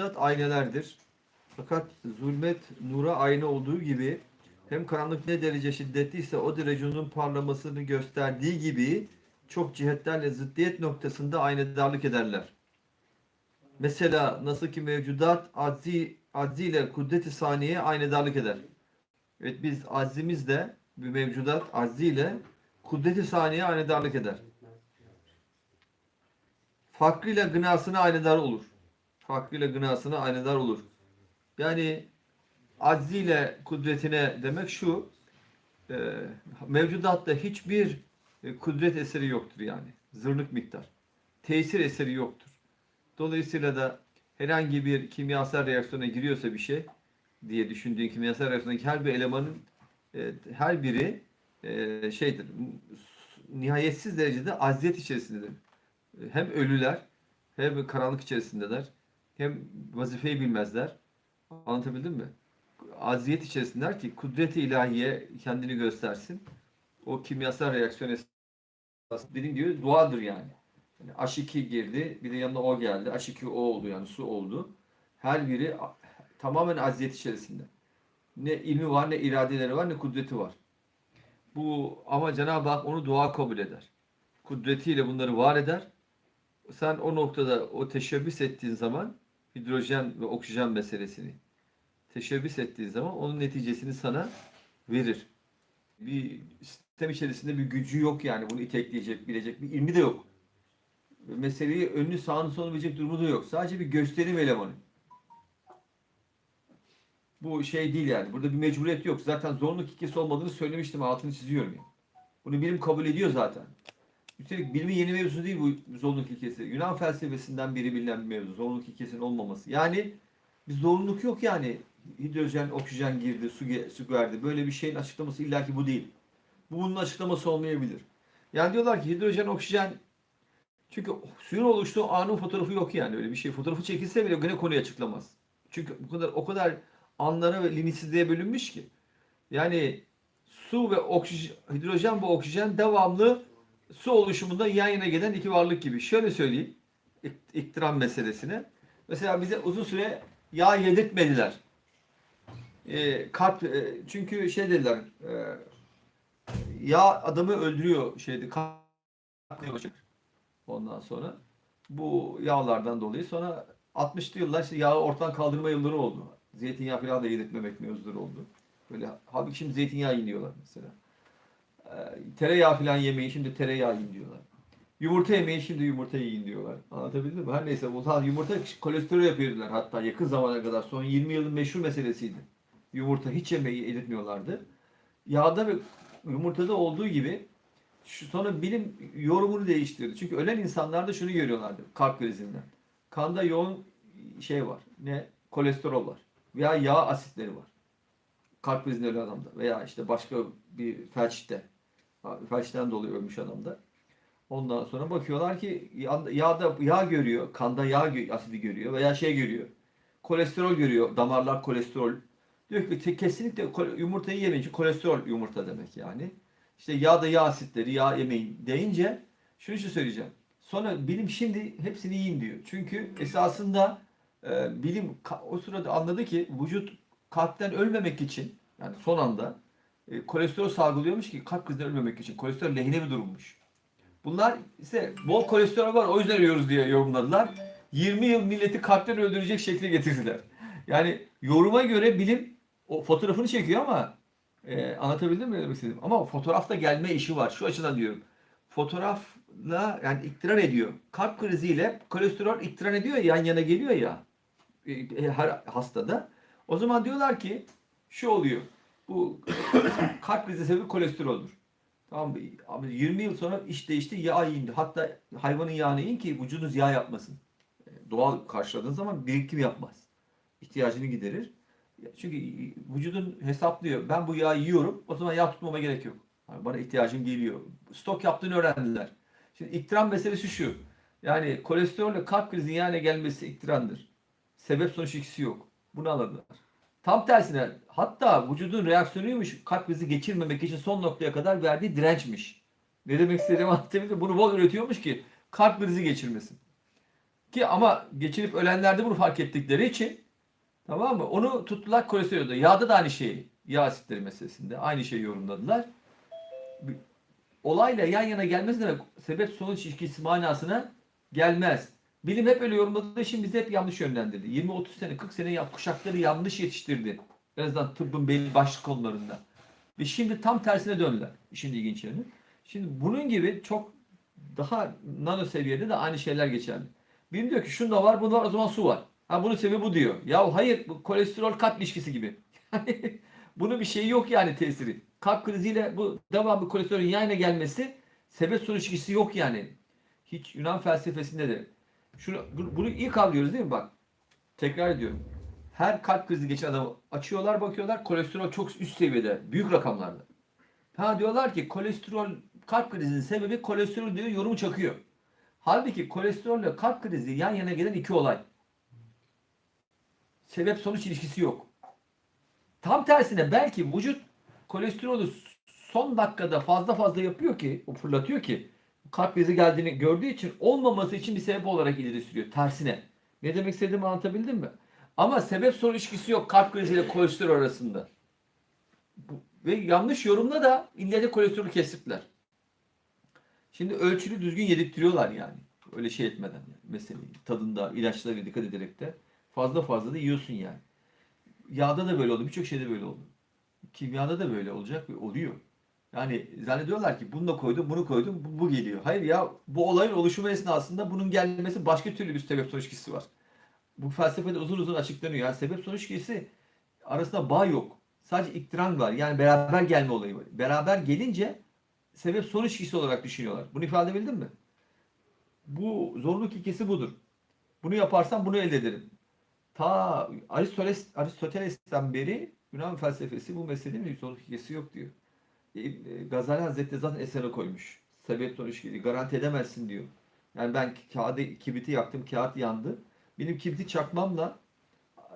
mevcudat aynelerdir. Fakat zulmet nura ayna olduğu gibi hem karanlık ne derece şiddetliyse o derece onun parlamasını gösterdiği gibi çok cihetlerle zıddiyet noktasında aynedarlık ederler. Mesela nasıl ki mevcudat aczi, aczi ile kudret-i saniye aynedarlık eder. Evet biz aczimizle bir mevcudat aczi ile kudret-i saniye aynedarlık eder. Fakrıyla gınasına aynedar olur. Fakrıyla gınasına aynedar olur. Yani acziyle kudretine demek şu e, mevcudatta hiçbir e, kudret eseri yoktur yani. Zırnık miktar. Tesir eseri yoktur. Dolayısıyla da herhangi bir kimyasal reaksiyona giriyorsa bir şey diye düşündüğün kimyasal reaksiyondaki her bir elemanın e, her biri e, şeydir nihayetsiz derecede aziyet içerisindedir. Hem ölüler hem karanlık içerisindeler hem vazifeyi bilmezler. Anlatabildim mi? Aziyet içerisindeler ki kudret-i ilahiye kendini göstersin. O kimyasal reaksiyon esası dediğim gibi duadır yani. yani. H2 girdi bir de yanına O geldi. H2O oldu yani su oldu. Her biri tamamen aziyet içerisinde. Ne ilmi var ne iradeleri var ne kudreti var. Bu ama Cenab-ı Hak onu dua kabul eder. Kudretiyle bunları var eder. Sen o noktada o teşebbüs ettiğin zaman hidrojen ve oksijen meselesini teşebbüs ettiğin zaman onun neticesini sana verir. Bir sistem içerisinde bir gücü yok yani bunu itekleyecek, bilecek bir ilmi de yok. Meseleyi önünü sağını solunu bilecek durumu da yok. Sadece bir gösterim elemanı. Bu şey değil yani. Burada bir mecburiyet yok. Zaten zorunluluk ilkesi olmadığını söylemiştim. Altını çiziyorum yani. Bunu bilim kabul ediyor zaten. Üstelik bilimin yeni mevzusu değil bu zorunluluk ilkesi. Yunan felsefesinden biri bilinen bir mevzu. Zorunluluk ilkesinin olmaması. Yani bir zorunluluk yok yani. Hidrojen, oksijen girdi, su, su verdi. Böyle bir şeyin açıklaması illaki bu değil. Bu bunun açıklaması olmayabilir. Yani diyorlar ki hidrojen, oksijen çünkü suyun oluştuğu anın fotoğrafı yok yani öyle bir şey. Fotoğrafı çekilse bile gene konuyu açıklamaz. Çünkü bu kadar o kadar anlara ve linisizliğe bölünmüş ki. Yani su ve oksijen, hidrojen ve oksijen devamlı su oluşumunda yan yana gelen iki varlık gibi. Şöyle söyleyeyim ik- iktiram meselesine. Mesela bize uzun süre yağ yedirtmediler. Ee, kalp, e, çünkü şey dediler e, yağ adamı öldürüyor şeydi kalp. Ondan sonra bu yağlardan dolayı sonra 60'lı yıllar işte yağı ortadan kaldırma yılları oldu. Zeytinyağı falan da yedirtmemek mevzuları oldu. Böyle halbuki şimdi zeytinyağı yiyin diyorlar mesela. Ee, tereyağı falan yemeyin şimdi tereyağı yiyin diyorlar. Yumurta yemeyin şimdi yumurta yiyin diyorlar. Anlatabildim mi? Her neyse yumurta kolesterol yapıyordular hatta yakın zamana kadar. Son 20 yılın meşhur meselesiydi. Yumurta hiç yemeyi yedirtmiyorlardı. Yağda ve yumurtada olduğu gibi şu sonra bilim yorumunu değiştirdi. Çünkü ölen insanlarda şunu görüyorlardı kalp krizinden. Kanda yoğun şey var. Ne? Kolesterol var. Veya yağ asitleri var. Kalp krizinden ölen adamda. Veya işte başka bir felçte. Felçten dolayı ölmüş adamda. Ondan sonra bakıyorlar ki yağda yağ görüyor. Kanda yağ asidi görüyor. Veya şey görüyor. Kolesterol görüyor. Damarlar kolesterol. Diyor ki kesinlikle yumurtayı yemeyin. Kolesterol yumurta demek yani. İşte yağda yağ asitleri, yağ yemeyin deyince şunu şu söyleyeceğim. Sonra bilim şimdi hepsini yiyin diyor. Çünkü esasında e, bilim o sırada anladı ki vücut kalpten ölmemek için yani son anda e, kolesterol salgılıyormuş ki kalp krizinden ölmemek için. Kolesterol lehine bir durummuş. Bunlar ise bol kolesterol var o yüzden ölüyoruz diye yorumladılar. 20 yıl milleti kalpten öldürecek şekle getirdiler. Yani yoruma göre bilim o fotoğrafını çekiyor ama e, anlatabildim mi demek istedim? Ama fotoğrafta gelme işi var. Şu açıdan diyorum. Fotoğrafla yani iktiran ediyor. Kalp kriziyle kolesterol iktiran ediyor ya, yan yana geliyor ya e, her hastada. O zaman diyorlar ki şu oluyor. Bu kalp krizi sebebi kolesteroldür. Tamam? Ama 20 yıl sonra iş değişti. Yağ yiyin. Hatta hayvanın yağını yiyin ki vücudunuz yağ yapmasın. E, Doğal karşıladığın zaman birikim yapmaz. İhtiyacını giderir. Çünkü vücudun hesaplıyor. Ben bu yağı yiyorum. O zaman yağ tutmama gerek yok. Yani bana ihtiyacım geliyor. Stok yaptığını öğrendiler. Şimdi iktiran meselesi şu. Yani kolesterolle kalp krizinin yani gelmesi iktirandır. Sebep sonuç ikisi yok. Bunu anladılar. Tam tersine hatta vücudun reaksiyonuymuş kalp krizi geçirmemek için son noktaya kadar verdiği dirençmiş. Ne demek istediğimi anlatabildim. mi? Bunu bol üretiyormuş ki kalp krizi geçirmesin. Ki ama geçirip ölenler de bunu fark ettikleri için tamam mı? Onu tuttular kolesterolde. Yağda da aynı şeyi. Yağ asitleri meselesinde aynı şeyi yorumladılar. Olayla yan yana gelmez demek sebep sonuç ilişkisi manasına gelmez. Bilim hep öyle yorumladığı için bizi hep yanlış yönlendirdi. 20-30 sene, 40 sene ya- kuşakları yanlış yetiştirdi. En azından tıbbın belli başlı konularında. Ve şimdi tam tersine döndüler. İşin ilginç yanı. Şimdi bunun gibi çok daha nano seviyede de aynı şeyler geçerli. Birim diyor ki şunda var, bunda var, o zaman su var. Ha bunun sebebi bu diyor. Ya hayır, bu kolesterol kalp ilişkisi gibi. Bunun bir şeyi yok yani tesiri. Kalp kriziyle bu devamlı kolesterolün yan yana gelmesi sebep sonuç ilişkisi yok yani. Hiç Yunan felsefesinde de. Şunu, bu- bunu iyi kavrıyoruz değil mi bak? Tekrar ediyorum. Her kalp krizi geçen adamı açıyorlar bakıyorlar kolesterol çok üst seviyede. Büyük rakamlarda. Ha diyorlar ki kolesterol kalp krizinin sebebi kolesterol diyor yorumu çakıyor. Halbuki kolesterolle kalp krizi yan yana gelen iki olay. Sebep sonuç ilişkisi yok. Tam tersine belki vücut kolesterolü son dakikada fazla fazla yapıyor ki, fırlatıyor ki kalp krizi geldiğini gördüğü için olmaması için bir sebep olarak ileri sürüyor. Tersine. Ne demek istediğimi anlatabildim mi? Ama sebep sonuç ilişkisi yok kalp kriziyle kolesterol arasında. Bu- Ve yanlış yorumla da ille de kolesterolü kestirdiler. Şimdi ölçülü düzgün yedirtiyorlar yani. Öyle şey etmeden yani. Meseleyi tadında ilaçlara dikkat ederek de fazla fazla da yiyorsun yani. Yağda da böyle oldu. Birçok şeyde böyle oldu. Kimyada da böyle olacak ve oluyor. Yani zannediyorlar ki bunu da koydum, bunu koydum, bu, bu geliyor. Hayır ya bu olayın oluşumu esnasında bunun gelmesi başka türlü bir sebep sonuç ilişkisi var. Bu felsefede uzun uzun açıklanıyor. Yani sebep sonuç ilişkisi arasında bağ yok. Sadece iktiran var. Yani beraber gelme olayı var. Beraber gelince sebep sonuç ilişkisi olarak düşünüyorlar. Bunu ifade edebildim mi? Bu zorluk ilkesi budur. Bunu yaparsam bunu elde ederim. Ta Aristoteles, Aristoteles'ten beri Yunan felsefesi bu meselenin bir zorluk ilkesi yok diyor. E, e, Gazali Hazretleri zaten esere koymuş. Sebep sonuç. Garanti edemezsin diyor. Yani ben kağıdı, kibriti yaktım, kağıt yandı. Benim kibriti çakmamla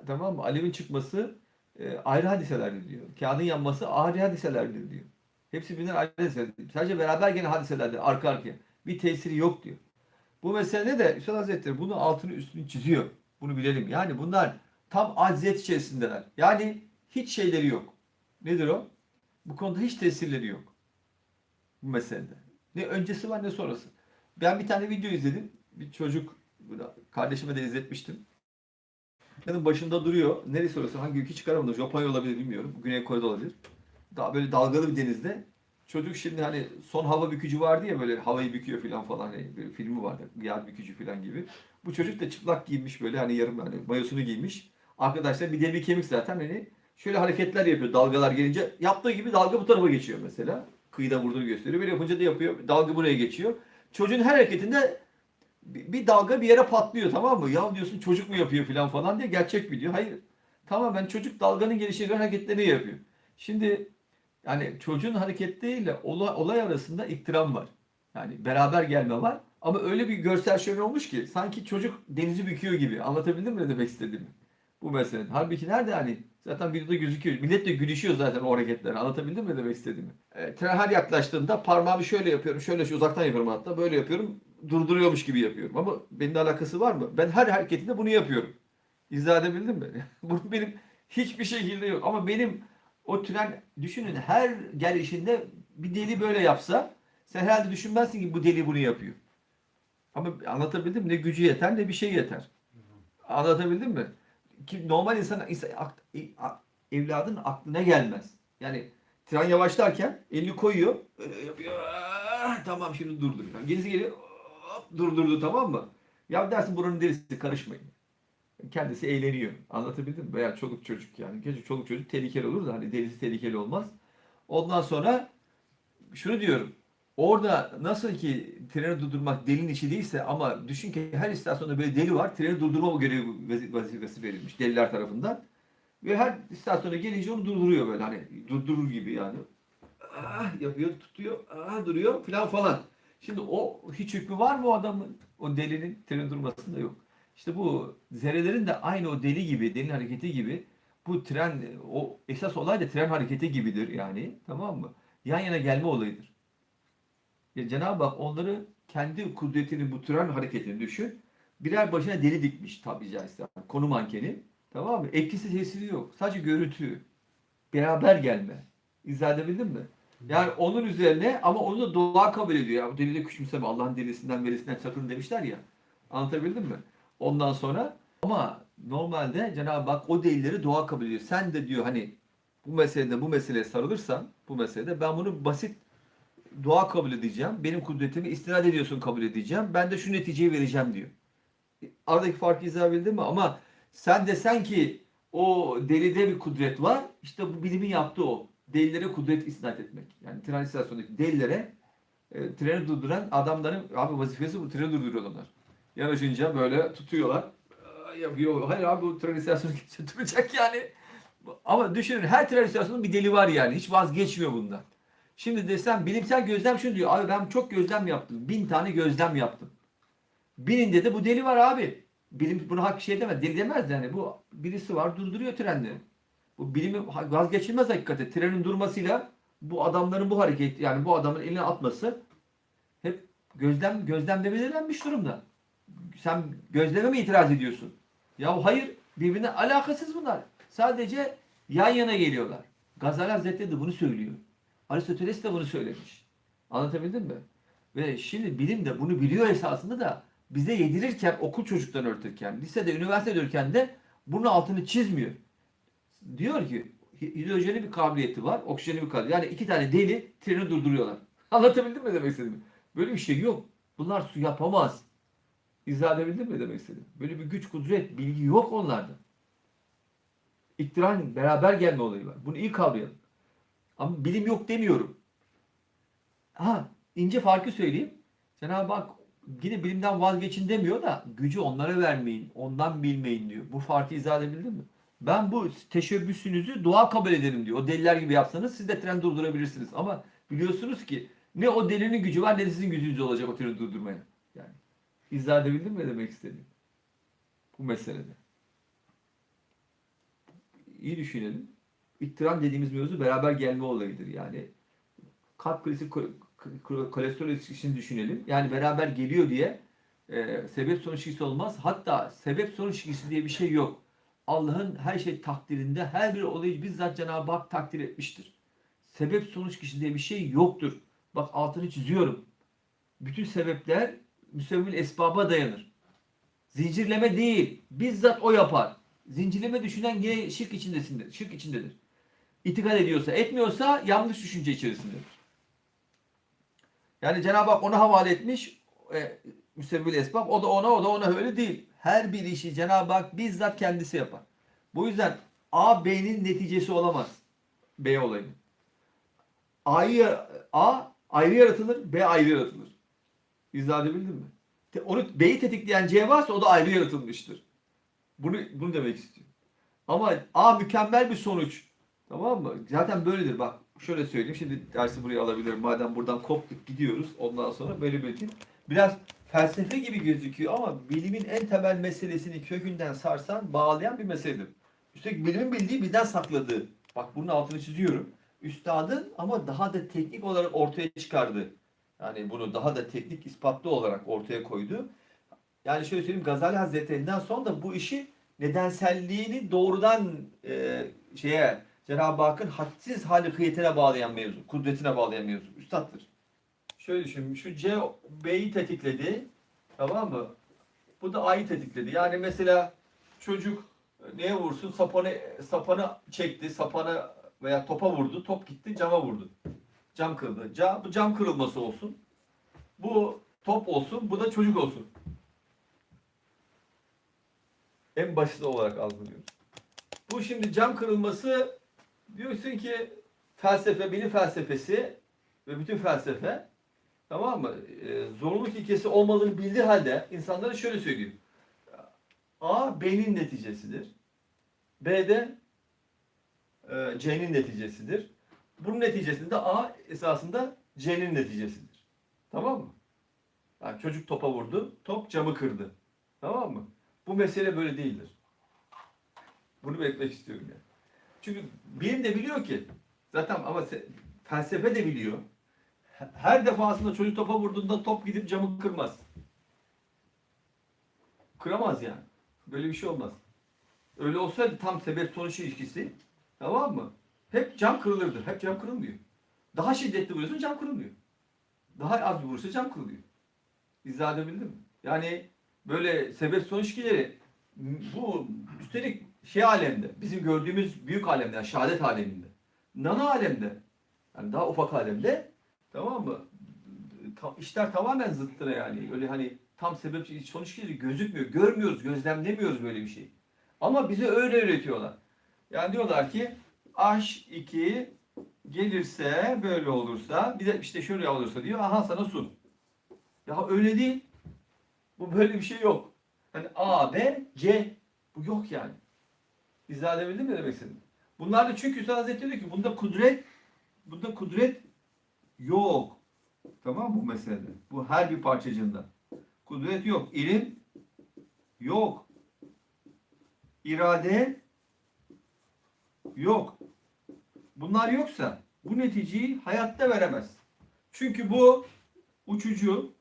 tamam mı? Alevin çıkması e, ayrı hadiselerdir diyor. Kağıdın yanması ayrı hadiselerdir diyor. Hepsi birbirinden ayrı hadiselerdir. Sadece beraber gelen hadiselerdir arka arkaya. Bir tesiri yok diyor. Bu meselede de Üstad Hazretleri bunu altını üstünü çiziyor. Bunu bilelim. Yani bunlar tam acziyet içerisindeler. Yani hiç şeyleri yok. Nedir o? Bu konuda hiç tesirleri yok. Bu meselede. Ne öncesi var ne sonrası. Ben bir tane video izledim. Bir çocuk kardeşime de izletmiştim. Yanın başında duruyor. Neresi orası? Hangi ülke çıkaramadım. Japonya olabilir bilmiyorum. Güney Kore'de olabilir. Daha böyle dalgalı bir denizde. Çocuk şimdi hani son hava bükücü vardı ya böyle havayı büküyor falan falan hani bir filmi vardı. Yer bükücü falan gibi. Bu çocuk da çıplak giymiş böyle hani yarım hani mayosunu giymiş. Arkadaşlar bir bir kemik zaten hani şöyle hareketler yapıyor dalgalar gelince. Yaptığı gibi dalga bu tarafa geçiyor mesela. Kıyıda vurduğunu gösteriyor. Böyle yapınca da yapıyor. Dalga buraya geçiyor. Çocuğun her hareketinde bir dalga bir yere patlıyor tamam mı? Ya diyorsun çocuk mu yapıyor falan falan diye gerçek video. Hayır. Tamamen çocuk dalganın gelişine göre hareketleri yapıyor. Şimdi yani çocuğun hareketleriyle olay, olay arasında iktiram var. Yani beraber gelme var. Ama öyle bir görsel şölen olmuş ki sanki çocuk denizi büküyor gibi. Anlatabildim mi ne demek istediğimi? Bu mesele. Halbuki nerede hani? Zaten videoda gözüküyor. Millet de gülüşüyor zaten o hareketlere. Anlatabildim mi demek istediğimi? E, tren her yaklaştığında parmağımı şöyle yapıyorum. Şöyle şu uzaktan yapıyorum hatta. Böyle yapıyorum. Durduruyormuş gibi yapıyorum. Ama benimle alakası var mı? Ben her hareketinde bunu yapıyorum. İzah edebildim mi? Bu benim hiçbir şekilde yok. Ama benim o tren düşünün her gelişinde bir deli böyle yapsa sen herhalde düşünmezsin ki bu deli bunu yapıyor. Ama anlatabildim mi? Ne gücü yeter ne bir şey yeter. Anlatabildim mi? Ki normal insan, insan evladın aklına gelmez. Yani tren yavaşlarken elini koyuyor, yapıyor. "Ah, Tamam şimdi durdur. Yani gerisi geliyor. Hop, durdurdu tamam mı? Ya dersin buranın delisi karışmayın. Kendisi eğleniyor. Anlatabildim mi? Veya çoluk çocuk yani. Gerçi çoluk çocuk tehlikeli olur da hani delisi tehlikeli olmaz. Ondan sonra şunu diyorum. Orada nasıl ki treni durdurmak delinin işi değilse ama düşün ki her istasyonda böyle deli var. Treni durdurma görevi vazi- vazifesi verilmiş deliler tarafından. Ve her istasyona gelince onu durduruyor böyle hani durdurur gibi yani. Ah, yapıyor, tutuyor, ah, duruyor falan falan. Şimdi o hiç hükmü var mı o adamın? O delinin tren durmasında yok. İşte bu zerrelerin de aynı o deli gibi, delinin hareketi gibi bu tren, o esas olay da tren hareketi gibidir yani. Tamam mı? Yan yana gelme olayıdır. Ya Cenab-ı Hak onları kendi kudretini bu tren hareketini düşün. birer başına deli dikmiş tabi caizse. Konu mankeni. Tamam mı? Etkisi tesiri yok. Sadece görüntü. Beraber gelme. İzah edebildin mi? Yani onun üzerine ama onu da doğa kabul ediyor. Ya, deli de küçümseme. Allah'ın delisinden verisinden sakın demişler ya. Anlatabildim mi? Ondan sonra ama normalde Cenab-ı Hak o delilleri doğa kabul ediyor. Sen de diyor hani bu meselede bu meseleye sarılırsan bu meselede ben bunu basit doğa kabul edeceğim. Benim kudretimi istinad ediyorsun kabul edeceğim. Ben de şu neticeyi vereceğim diyor. Aradaki farkı izah bildin mi? Ama sen desen ki o delide bir kudret var. İşte bu bilimin yaptığı o. Delillere kudret isnat etmek. Yani tren istasyonundaki delillere e, treni durduran adamların abi vazifesi bu treni durduruyor onlar. Yanaşınca böyle tutuyorlar. Yapıyor. Hayır abi bu tren istasyonu duracak yani. Ama düşünün her tren istasyonunun bir deli var yani. Hiç vazgeçmiyor bundan. Şimdi desem bilimsel gözlem şunu diyor. Abi ben çok gözlem yaptım. Bin tane gözlem yaptım. Bininde de bu deli var abi. Bilim bunu hak şey demez. Deli demez yani. Bu birisi var durduruyor trenleri. Bu bilimi vazgeçilmez hakikaten. Trenin durmasıyla bu adamların bu hareket yani bu adamın eline atması hep gözlem gözlemde belirlenmiş durumda. Sen gözleme mi itiraz ediyorsun? Ya hayır birbirine alakasız bunlar. Sadece yan yana geliyorlar. Gazali Hazretleri de bunu söylüyor. Aristoteles de bunu söylemiş. Anlatabildim mi? Ve şimdi bilim de bunu biliyor esasında da bize yedirirken, okul çocuktan öğretirken, lisede, üniversitede öğretirken de bunun altını çizmiyor. Diyor ki hidrojenin bir kabiliyeti var, oksijenin bir kabiliyeti. Yani iki tane deli treni durduruyorlar. Anlatabildim mi demek istediğimi? Böyle bir şey yok. Bunlar su yapamaz. İzah edebildim mi demek istedim? Böyle bir güç, kudret, bilgi yok onlarda. İktiran beraber gelme olayı var. Bunu iyi kavrayalım. Ama bilim yok demiyorum. Ha, ince farkı söyleyeyim. Cenab-ı Hak yine bilimden vazgeçin demiyor da gücü onlara vermeyin, ondan bilmeyin diyor. Bu farkı izah edebildim mi? Ben bu teşebbüsünüzü dua kabul ederim diyor. O deliler gibi yapsanız siz de tren durdurabilirsiniz. Ama biliyorsunuz ki ne o delinin gücü var ne sizin gücünüz olacak o treni durdurmaya. Yani izah edebildim mi demek istediğim? Bu meselede. İyi düşünelim. İktiran dediğimiz mevzu beraber gelme olayıdır. Yani kalp krizi ko- ko- kolesterol ilişkisini düşünelim. Yani beraber geliyor diye e, sebep sonuç ilişkisi olmaz. Hatta sebep sonuç ilişkisi diye bir şey yok. Allah'ın her şey takdirinde her bir olayı bizzat Cenab-ı Hak takdir etmiştir. Sebep sonuç ilişkisi diye bir şey yoktur. Bak altını çiziyorum. Bütün sebepler müsebbibil esbaba dayanır. Zincirleme değil. Bizzat o yapar. Zincirleme düşünen yine şirk içindesindir. Şirk içindedir. İtikad ediyorsa, etmiyorsa yanlış düşünce içerisindedir. Yani Cenab-ı Hak ona havale etmiş. E, müsebbibil esbab. O da ona, o da ona öyle değil. Her bir işi Cenab-ı Hak bizzat kendisi yapar. Bu yüzden A, B'nin neticesi olamaz. B olayı. A'yı A ayrı yaratılır, B ayrı yaratılır. İzah edebildim mi? Onu B'yi tetikleyen C varsa o da ayrı yaratılmıştır. Bunu bunu demek istiyor. Ama A mükemmel bir sonuç. Tamam mı? Zaten böyledir. Bak şöyle söyleyeyim. Şimdi dersi buraya alabilirim. Madem buradan koptuk gidiyoruz. Ondan sonra böyle belirteyim. Biraz felsefe gibi gözüküyor ama bilimin en temel meselesini kökünden sarsan, bağlayan bir meseledir. Üstelik bilimin bildiği bizden sakladığı. Bak bunun altını çiziyorum. Üstadın ama daha da teknik olarak ortaya çıkardı. Yani bunu daha da teknik ispatlı olarak ortaya koydu. Yani şöyle söyleyeyim Gazali Hazretlerinden sonra da bu işi nedenselliğini doğrudan e, şeye Cenab-ı Hakk'ın hadsiz halikiyetine bağlayan mevzu, kudretine bağlayan mevzu. Üstattır. Şöyle düşün, şu C B'yi tetikledi. Tamam mı? Bu da A'yı tetikledi. Yani mesela çocuk neye vursun? Sapanı, sapanı çekti, sapanı veya topa vurdu. Top gitti, cama vurdu. Cam kırıldı. Cam, bu cam kırılması olsun. Bu top olsun, bu da çocuk olsun. En basit olarak algılıyoruz. Bu şimdi cam kırılması diyorsun ki felsefe, bilim felsefesi ve bütün felsefe tamam mı? E, zorunluluk ilkesi olmadığını bildiği halde insanlara şöyle söylüyor. A B'nin neticesidir. B de e, C'nin neticesidir. Bunun neticesinde A esasında C'nin neticesidir. Tamam mı? Yani çocuk topa vurdu, top camı kırdı. Tamam mı? Bu mesele böyle değildir. Bunu belirtmek istiyorum yani. Çünkü bilim de biliyor ki zaten ama se- felsefe de biliyor. Her defasında çocuk topa vurduğunda top gidip camı kırmaz. Kıramaz yani. Böyle bir şey olmaz. Öyle olsaydı tam sebep sonuç ilişkisi tamam mı? Hep cam kırılırdı. Hep cam kırılmıyor. Daha şiddetli vuruyorsun cam kırılmıyor. Daha az vurursa cam kırılıyor. İzah edebildim mi? Yani böyle sebep sonuç ilişkileri bu üstelik şey alemde, bizim gördüğümüz büyük alemde, yani şehadet aleminde, nano alemde, yani daha ufak alemde tamam mı? Ta, işler tamamen zıttına yani. Öyle hani tam sebep sonuç ilişkileri gözükmüyor, görmüyoruz, gözlemlemiyoruz böyle bir şey. Ama bize öyle öğretiyorlar. Yani diyorlar ki H2 gelirse böyle olursa bir de işte şöyle olursa diyor aha sana su. Ya öyle değil. Bu böyle bir şey yok. Hani A, B, C. Bu yok yani. İzah edebildim mi demek istedim? Bunlar da çünkü Üstad Hazretleri diyor ki bunda kudret bunda kudret yok. Tamam bu meselede? Bu her bir parçacığında. Kudret yok. İlim yok. İrade yok. Bunlar yoksa bu neticeyi hayatta veremez. Çünkü bu uçucu,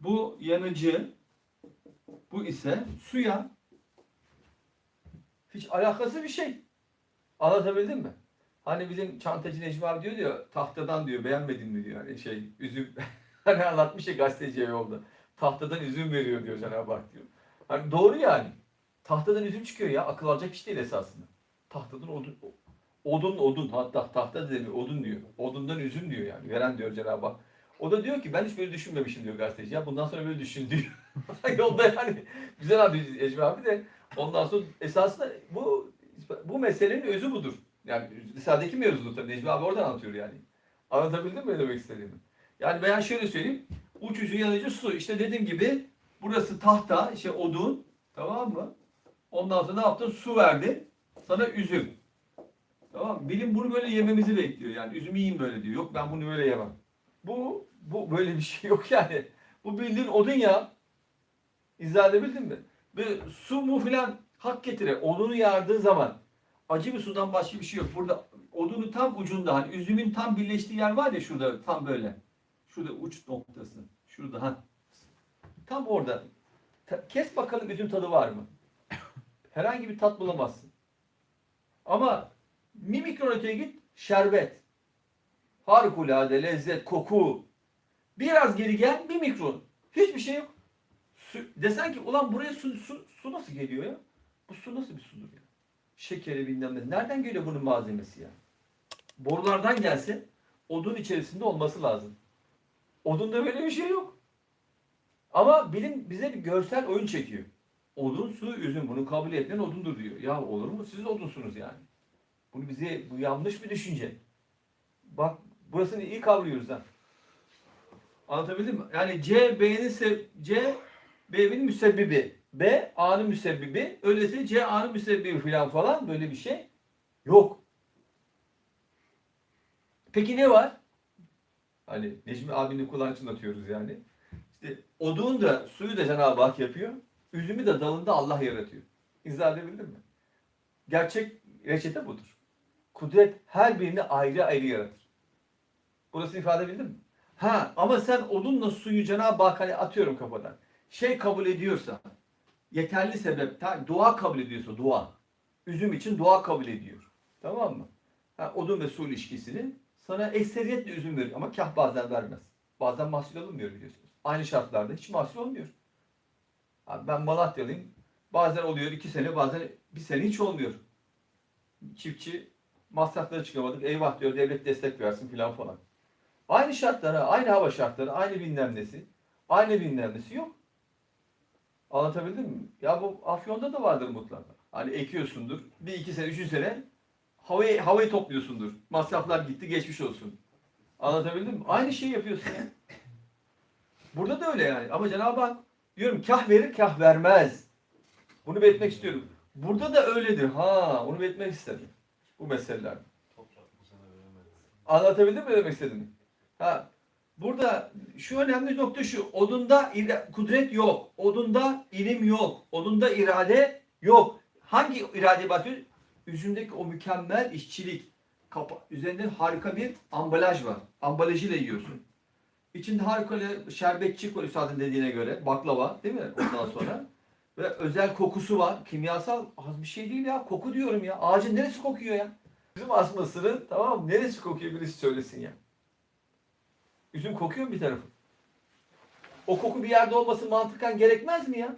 bu yanıcı, bu ise suya hiç alakası bir şey. Anlatabildim mi? Hani bizim çantacı Necmi abi diyor diyor tahtadan diyor beğenmedin mi diyor hani şey üzüm hani anlatmış ya gazeteciye yolda. Tahtadan üzüm veriyor diyor Cenab-ı Hak diyor. Hani doğru yani. Tahtadan üzüm çıkıyor ya akıl alacak iş değil esasında. Tahtadan odun odun odun hatta tahta da demiyor odun diyor. Odundan üzüm diyor yani veren diyor Cenab-ı Hak. O da diyor ki ben hiç böyle düşünmemişim diyor gazeteci. Ya bundan sonra böyle düşün diyor. Yolda yani güzel abi Ecmi abi de ondan sonra esasında bu bu meselenin özü budur. Yani lisadeki mevzudur tabii. Necmi abi oradan anlatıyor yani. Anlatabildim mi ne demek istediğimi? Yani ben şöyle söyleyeyim. Uçucu yanıcı su. İşte dediğim gibi burası tahta, işte odun. Tamam mı? Ondan sonra ne yaptın? Su verdi. Sana üzüm. Tamam mı? Bilim bunu böyle yememizi bekliyor. Yani üzümü yiyin böyle diyor. Yok ben bunu böyle yemem. Bu, bu böyle bir şey yok yani. Bu bildiğin odun ya. İzah edebildin mi? Ve su mu filan hak getire. Odunu yardığı zaman acı bir sudan başka bir şey yok. Burada odunu tam ucunda hani üzümün tam birleştiği yer var ya şurada tam böyle. Şurada uç noktası. Şurada ha. Tam orada. Kes bakalım üzüm tadı var mı? Herhangi bir tat bulamazsın. Ama bir mikron öteye git şerbet. Harikulade lezzet, koku. Biraz geri gel bir mikron. Hiçbir şey yok. Su, desen ki ulan buraya su, su, su nasıl geliyor ya? Bu su nasıl bir sudur ya? Şekeri bilmem ne. Nereden geliyor bunun malzemesi ya? Borulardan gelse odun içerisinde olması lazım. Odunda böyle bir şey yok. Ama bilim bize bir görsel oyun çekiyor. Odun, su, üzüm bunu kabul etmeyen odundur diyor. Ya olur mu? Siz odunsunuz yani. Bunu bize bu yanlış bir düşünce. Bak burasını iyi kavruyoruz ha. Anlatabildim mi? Yani C B'nin C B'nin müsebbibi. B A'nın müsebbibi. Öyleyse C A'nın müsebbibi falan falan böyle bir şey yok. Peki ne var? Hani Necmi abinin kulağını çınlatıyoruz yani. İşte odun da suyu da Cenab-ı Hak yapıyor. Üzümü de dalında Allah yaratıyor. İzah edebildim mi? Gerçek reçete budur. Kudret her birini ayrı ayrı yaratır. Burası ifade edebildim mi? Ha ama sen odunla suyu Cenab-ı Hak hani atıyorum kafadan. Şey kabul ediyorsa, yeterli sebep, dua kabul ediyorsa dua. Üzüm için dua kabul ediyor. Tamam mı? Ha, odun ve su ilişkisini sana ekseriyetle üzüm veriyor ama kah bazen vermez. Bazen mahsul alınmıyor biliyorsunuz. Aynı şartlarda hiç mahsul olmuyor. Abi ben Malatyalıyım. Bazen oluyor iki sene, bazen bir sene hiç olmuyor. Çiftçi masrafları çıkamadık. Eyvah diyor devlet destek versin filan falan. Aynı şartlara, aynı hava şartları, aynı bilmem nesi, aynı bilmem nesi yok. Anlatabildim mi? Ya bu Afyon'da da vardır mutlaka. Hani ekiyorsundur. Bir iki sene, üçüncü sene havayı, havayı topluyorsundur. Masraflar gitti, geçmiş olsun. Anlatabildim mi? Aynı şeyi yapıyorsun ya. Burada da öyle yani. Ama Cenab-ı Hak diyorum kah verir, kah vermez. Bunu belirtmek istiyorum. Burada da öyledir. Ha, onu belirtmek istedim. Bu meseleler. Anlatabildim mi demek istediğimi? Ha, burada şu önemli nokta şu. Odunda kudret yok. Odunda ilim yok. Odunda irade yok. Hangi irade bahsediyor? Üzümdeki o mükemmel işçilik. Kapa üzerinde harika bir ambalaj var. Ambalajıyla yiyorsun. İçinde harikulade şerbetçik var üstadın dediğine göre. Baklava değil mi? Ondan sonra. Ve özel kokusu var. Kimyasal az bir şey değil ya. Koku diyorum ya. Ağacın neresi kokuyor ya? Üzüm asmasının tamam mı? Neresi kokuyor birisi söylesin ya. Üzüm kokuyor mu bir tarafı? O koku bir yerde olması mantıken gerekmez mi ya?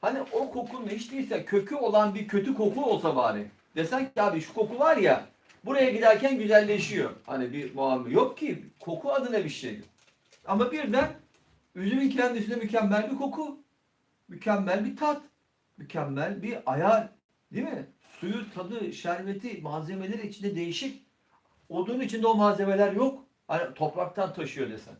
Hani o kokunun hiç değilse kökü olan bir kötü koku olsa bari. Desen ki abi şu koku var ya buraya giderken güzelleşiyor. Hani bir muamele yok ki koku adına bir şey. Ama birden üzümün kendisinde mükemmel bir koku. Mükemmel bir tat. Mükemmel bir ayar. Değil mi? Suyu, tadı, şerbeti, malzemeleri içinde değişik. Odun içinde o malzemeler yok. Hani topraktan taşıyor desen.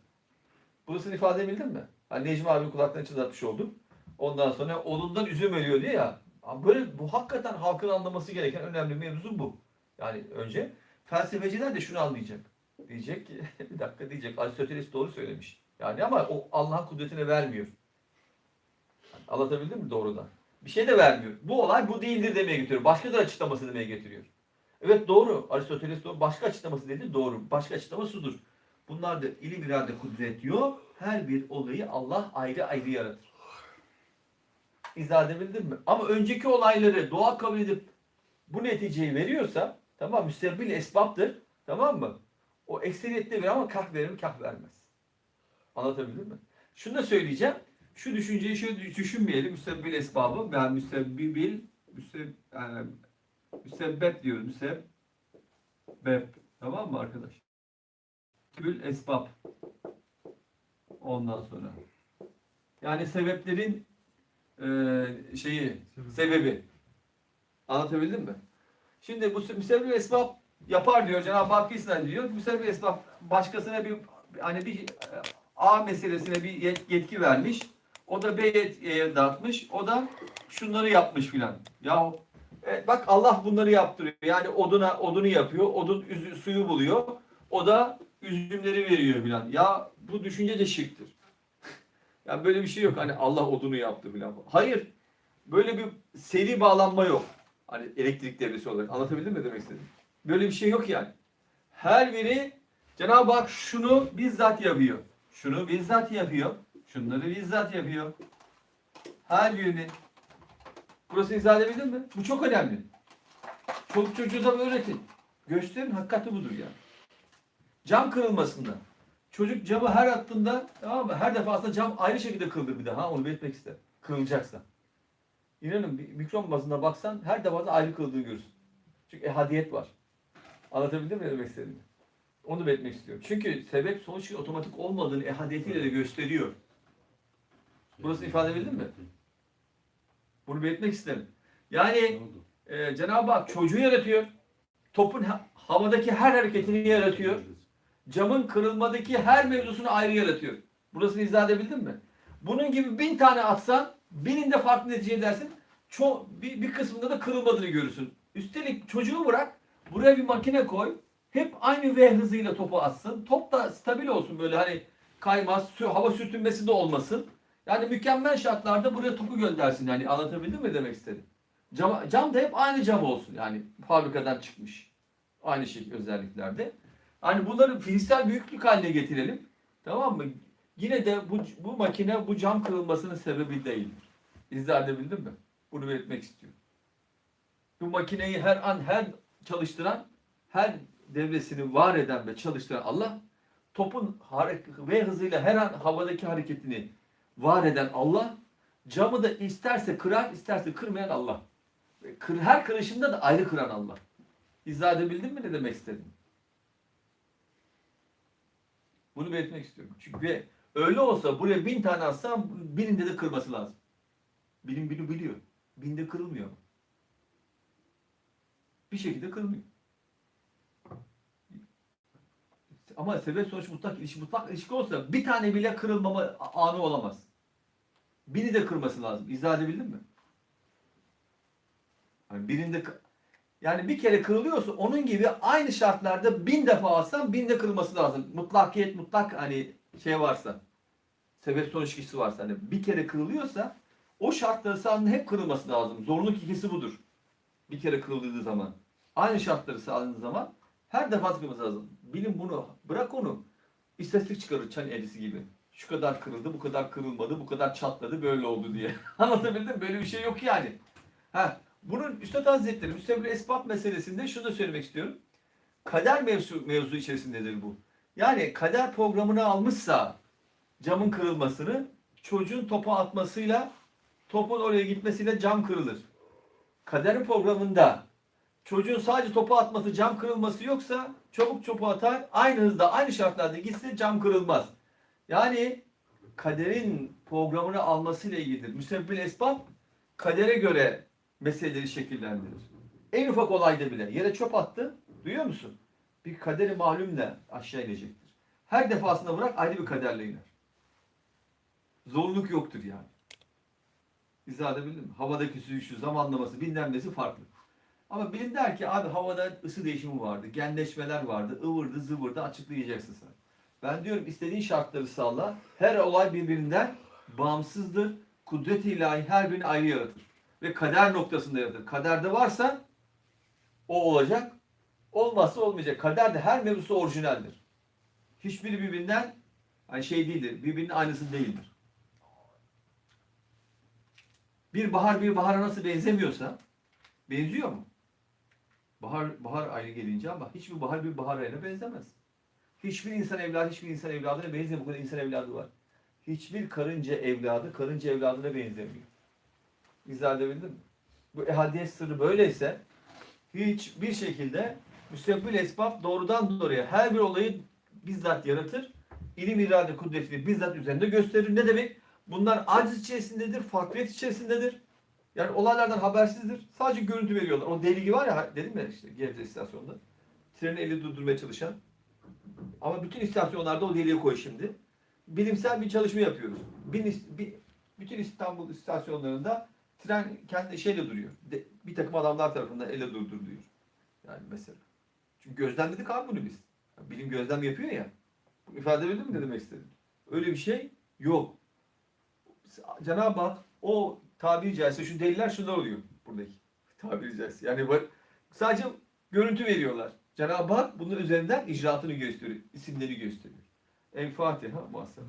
Burasını ifade edebildin mi? Hani Necmi abi kulaklarını çınlatmış oldum. Ondan sonra odundan üzüm ölüyor diye ya. Böyle bu hakikaten halkın anlaması gereken önemli mevzu bu. Yani önce felsefeciler de şunu anlayacak. Diyecek ki bir dakika diyecek Aristoteles doğru söylemiş. Yani ama o Allah'ın kudretine vermiyor. Anlatabildim mi doğrudan? Bir şey de vermiyor. Bu olay bu değildir demeye getiriyor. Başkadır açıklaması demeye getiriyor. Evet doğru. Aristoteles doğru. Başka açıklaması dedi doğru. Başka açıklaması sudur. Bunlar da ilim irade kudret yok. Her bir olayı Allah ayrı ayrı yaratır. İzah edebildim mi? Ama önceki olayları doğa kabul edip bu neticeyi veriyorsa tamam müsebbil esbaptır. Tamam mı? O ekseriyette verir ama kah verir kah vermez. Anlatabildim mi? Şunu da söyleyeceğim. Şu düşünceyi şöyle düşünmeyelim. Müsebbil esbabı. Ben müsebbil müseb, yani, müsebbep diyorum. Müsebbep. Tamam mı arkadaş? Müsebbil esbab. Ondan sonra. Yani sebeplerin eee, şeyi, sebebi. Anlatabildim mi? Şimdi bu müsebbil esbab yapar diyor Cenab-ı Hak kısmen diyor. Müsebbil esbab başkasına bir hani bir e, A meselesine bir yet- yetki vermiş. O da B yetkiye dağıtmış. O da şunları yapmış filan. Ya e, bak Allah bunları yaptırıyor. Yani oduna odunu yapıyor. Odun üzü- suyu buluyor. O da üzümleri veriyor filan. Ya bu düşünce de şirktir. ya böyle bir şey yok. Hani Allah odunu yaptı filan. Hayır. Böyle bir seri bağlanma yok. Hani elektrik devresi olarak. Anlatabildim mi demek istedim? Böyle bir şey yok yani. Her biri Cenab-ı Hak şunu bizzat yapıyor. Şunu bizzat yapıyor. Şunları bizzat yapıyor. Her birini. Burası izah edebildin mi? Bu çok önemli. Çoluk çocuğunuza öğretin. Gösterin hakikati budur yani. Cam kırılmasında. Çocuk camı her attığında tamam mı? Her defasında cam ayrı şekilde kırılır bir daha. Onu belirtmek ister. Kırılacaksa. İnanın bir mikron bazında baksan her defasında ayrı kırıldığını görürsün. Çünkü ehadiyet var. Anlatabildim mi ne demek istediğimi? Onu belirtmek istiyorum. Çünkü sebep sonuç otomatik olmadığını ehadiyetiyle de gösteriyor. Burası ifade edebildin mi? Bunu belirtmek isterim. Yani e, Cenab-ı Hak çocuğu yaratıyor. Topun ha- havadaki her hareketini yaratıyor. Camın kırılmadaki her mevzusunu ayrı yaratıyor. Burasını izah edebildin mi? Bunun gibi bin tane atsan bininde farklı netice edersin. Ço bir, bir kısmında da kırılmadığını görürsün. Üstelik çocuğu bırak buraya bir makine koy. Hep aynı V hızıyla topu atsın. Top da stabil olsun böyle hani kaymaz, hava sürtünmesi de olmasın. Yani mükemmel şartlarda buraya topu göndersin yani anlatabildim mi demek istedim. Cam, cam da hep aynı cam olsun yani fabrikadan çıkmış. Aynı şey özelliklerde. Hani bunları fiziksel büyüklük haline getirelim. Tamam mı? Yine de bu, bu makine bu cam kırılmasının sebebi değildir. İzah edebildim mi? Bunu belirtmek istiyorum. Bu makineyi her an her çalıştıran, her devresini var eden ve çalıştıran Allah, topun ve hızıyla her an havadaki hareketini var eden Allah, camı da isterse kırar, isterse kırmayan Allah. Ve Kır, her kırışında da ayrı kıran Allah. İzah edebildim mi ne demek istedim? Bunu belirtmek istiyorum. Çünkü öyle olsa buraya bin tane atsam birinde de kırması lazım. Bilim bunu biliyor. Binde kırılmıyor. Bir şekilde kırılmıyor. Ama sebep sonuç mutlak ilişki mutlak ilişki olsa bir tane bile kırılmama anı olamaz. Biri de kırması lazım. İzah edebildim mi? Yani birinde yani bir kere kırılıyorsa onun gibi aynı şartlarda bin defa alsan bin de kırılması lazım. Mutlakiyet mutlak hani şey varsa sebep sonuç ilişkisi varsa hani bir kere kırılıyorsa o şartları sağladığında hep kırılması lazım. Zorunluluk ilkesi budur. Bir kere kırıldığı zaman. Aynı şartları sağladığınız zaman her defa kırılması lazım. Bilim bunu bırak onu. istatistik çıkarır çan eğrisi gibi. Şu kadar kırıldı, bu kadar kırılmadı, bu kadar çatladı, böyle oldu diye. Anlatabildim? Böyle bir şey yok yani. Ha, bunun Üstad Hazretleri müstebri esbab meselesinde şunu da söylemek istiyorum. Kader mevzu, mevzu içerisindedir bu. Yani kader programını almışsa camın kırılmasını çocuğun topa atmasıyla topun oraya gitmesiyle cam kırılır. Kaderin programında çocuğun sadece topu atması cam kırılması yoksa çabuk topu atar aynı hızda aynı şartlarda gitse cam kırılmaz. Yani kaderin programını almasıyla ilgilidir. Müsebbil esbab kadere göre meseleleri şekillendirir. En ufak olayda bile yere çöp attı duyuyor musun? Bir kaderi malumla aşağı inecektir. Her defasında bırak ayrı bir kaderle iner. Zorluk yoktur yani. İzah edebildim mi? Havadaki süzüşü, zamanlaması, bilmem farklı. Ama bilim der ki abi havada ısı değişimi vardı, genleşmeler vardı, ıvırdı zıvırdı açıklayacaksın sen. Ben diyorum istediğin şartları sağla. Her olay birbirinden bağımsızdır. Kudret-i ilahi her birini ayrı yaratır. Ve kader noktasında yaratır. Kaderde varsa o olacak. Olmazsa olmayacak. Kaderde her mevzusu orijinaldir. Hiçbiri birbirinden hani şey değildir. Birbirinin aynısı değildir. Bir bahar bir bahara nasıl benzemiyorsa benziyor mu? Bahar bahar ayrı gelince ama hiçbir bahar bir bahar ayına benzemez. Hiçbir insan evladı hiçbir insan evladına benzemiyor. Bu kadar insan evladı var. Hiçbir karınca evladı karınca evladına benzemiyor. İzah edebildim mi? Bu ehadiyet sırrı böyleyse hiçbir şekilde müsebbil esbab doğrudan doğruya her bir olayı bizzat yaratır. İlim irade kudretini bizzat üzerinde gösterir. Ne demek? Bunlar aciz içerisindedir, farklılık içerisindedir. Yani olaylardan habersizdir. Sadece görüntü veriyorlar. O deligi var ya dedim ya işte Gebze istasyonunda. Treni eli durdurmaya çalışan. Ama bütün istasyonlarda o deliği koy şimdi. Bilimsel bir çalışma yapıyoruz. Bir, bir, bütün İstanbul istasyonlarında tren kendi şeyle duruyor. De- bir takım adamlar tarafından ele durduruluyor. Yani mesela. Çünkü gözlemledik abi bunu biz. Bilim gözlem yapıyor ya. İfade edildi mi ne demek istedim? Öyle bir şey yok. Cenab-ı Hak o tabiri caizse şu deliler şunlar oluyor buradaki. Tabiri caizse. Yani bak, sadece görüntü veriyorlar. Cenab-ı Hak bunun üzerinden icraatını gösteriyor. isimleri gösteriyor. El Fatiha muhasebe.